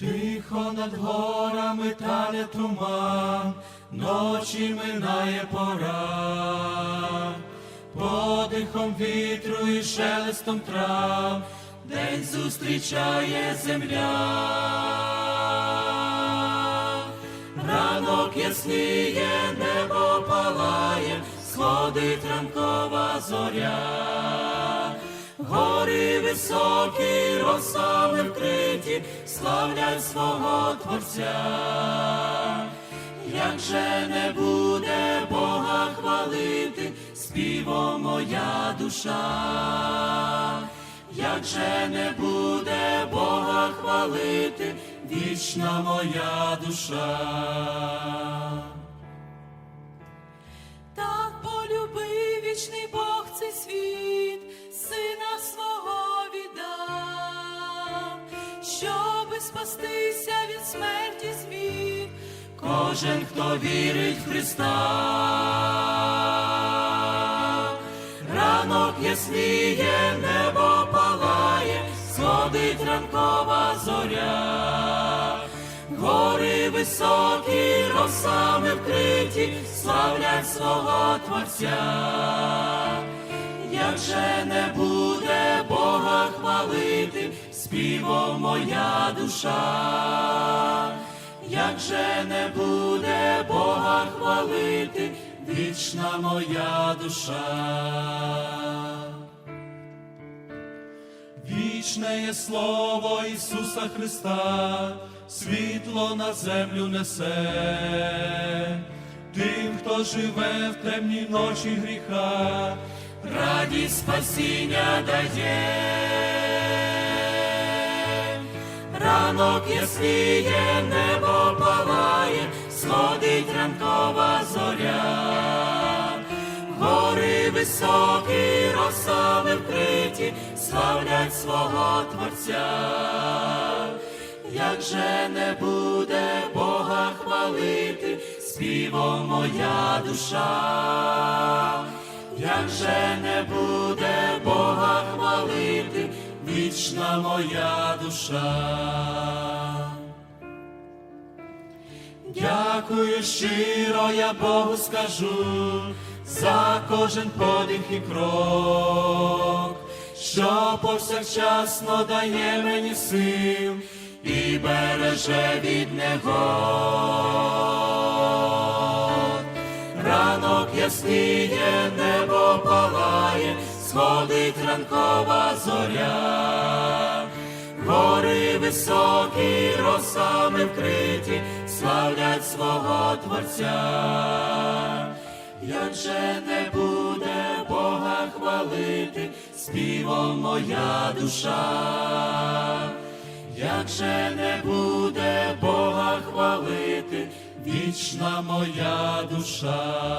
Тихо над горами тане туман, ночі минає пора, подихом вітру і шелестом трав, день зустрічає земля. Ранок ясніє, небо палає, сходить ранкова зоря. Високі, росами вкриті, славлять свого Творця. Як же не буде Бога хвалити, співом моя душа, як же не буде Бога хвалити, вічна моя душа. Щоби спастися від смерті зміг. Кожен, хто вірить в Христа, ранок ясніє, небо палає, сходить ранкова зоря, гори високі, росами вкриті, славлять свого Творця. Як же не буде співом моя душа, як же не буде Бога хвалити, вічна моя душа. Вічне є слово Ісуса Христа, світло на землю несе, тим, хто живе в темній ночі гріха, радість спасіння дає. Ранок ясніє, небо палає, сходить ранкова зоря. Гори високі, росами вкриті, славлять свого Творця. Як же не буде Бога хвалити, співом моя душа, як же не буде вічна моя душа. Дякую щиро, я Богу скажу за кожен подих і крок, що повсякчасно дає мені сил і береже від негод. Ранок ясніє, небо палає, сходить ранкова зоря. Високі, росами вкриті, славлять свого Творця. Як же не буде Бога хвалити, співом моя душа, як же не буде Бога хвалити, вічна моя душа.